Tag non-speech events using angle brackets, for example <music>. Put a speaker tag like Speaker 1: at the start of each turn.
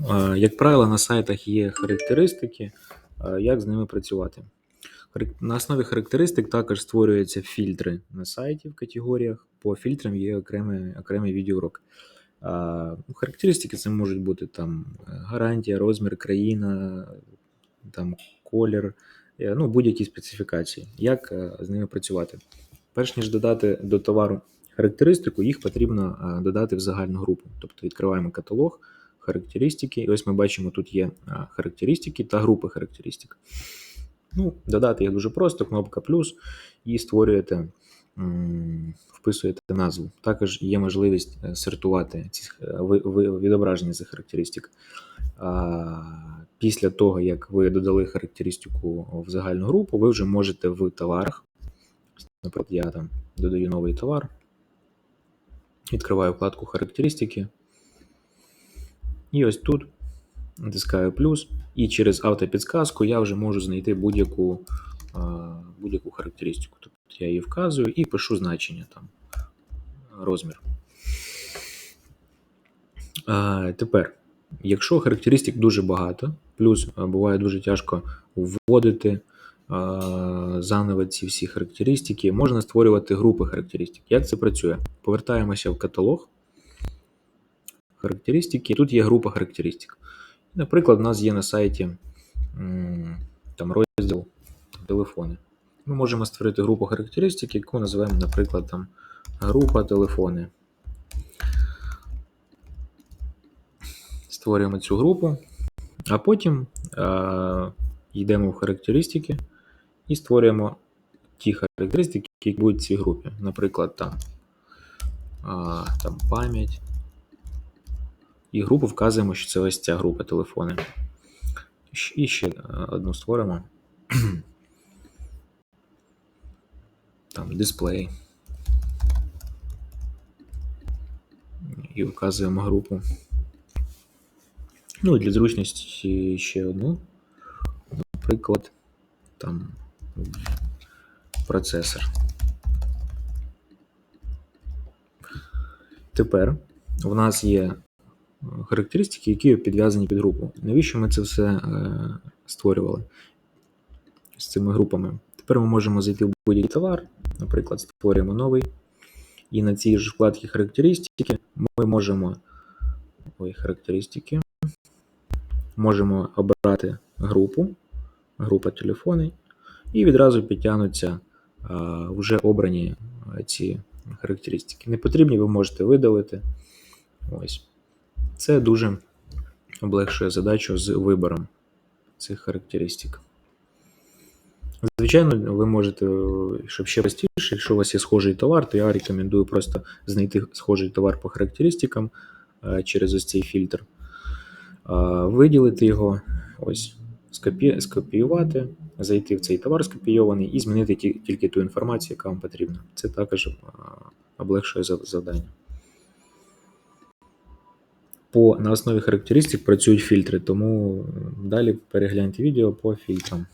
Speaker 1: Е, Як правило, на сайтах є характеристики, е, як з ними працювати. На основі характеристик також створюються фільтри на сайті в категоріях. По фільтрам є окремий, окремий відеоурок. Ну, Характеристики це можуть бути там е, гарантія, розмір, країна, там колір, е, ну, будь-які специфікації. Як е, з ними працювати? Перш ніж додати до товару характеристику, їх потрібно е, додати в загальну групу. Тобто відкриваємо каталог, характеристики, і ось ми бачимо, тут є характеристики та групи характеристик. Ну, додати їх дуже просто, кнопка плюс, і створюєте, вписуєте назву. Також є можливість е, сортувати ці е, відображення цих характеристик. Після того, як ви додали характеристику в загальну групу, ви вже можете в товарах. Наприклад, я там додаю новий товар, відкриваю вкладку характеристики. І ось тут натискаю плюс, і через автопідсказку я вже можу знайти будь-яку будь-яку характеристику. Тобто я її вказую і пишу значення там, розмір. Тепер, якщо характеристик дуже багато, плюс буває дуже тяжко вводити заново ці всі характеристики, можна створювати групи характеристик. Як це працює? Повертаємося в каталог характеристики, тут є група характеристик. Наприклад, у нас є на сайті там розділ телефони. Ми можемо створити групу характеристик, яку називаємо, наприклад, там група телефони. Створюємо цю групу, а потім е, йдемо в характеристики і створюємо ті характеристики, які будуть в цій групі. Наприклад, там, а, там пам'ять. І групу вказуємо, що це ось ця група телефони. І ще е, одну створимо. <clears throat> Там дисплей. І вказуємо групу. Ну і для зручності ще одну. Наприклад, там процесор. Тепер в нас є характеристики, які підв'язані під групу. Навіщо ми це все е, створювали з цими групами? Тепер ми можемо зайти в будь-який товар, наприклад, створюємо новий, і на цій ж вкладці характеристики ми можемо ой, характеристики, можемо обрати групу, група телефони, і відразу підтягнуться е, вже обрані ці характеристики. Не потрібні, ви можете видалити. Ось. Це дуже облегшує задачу з вибором цих характеристик. Звичайно, ви можете, щоб ще простіше, якщо у вас є схожий товар, то я рекомендую просто знайти схожий товар по характеристикам е, через ось цей фільтр, е, виділити його, ось, скопі- скопіювати, зайти в цей товар скопійований і змінити тільки ту інформацію, яка вам потрібна. Це також е, облегшує завдання. По, на основі характеристик працюють фільтри, тому далі перегляньте відео по фільтрам.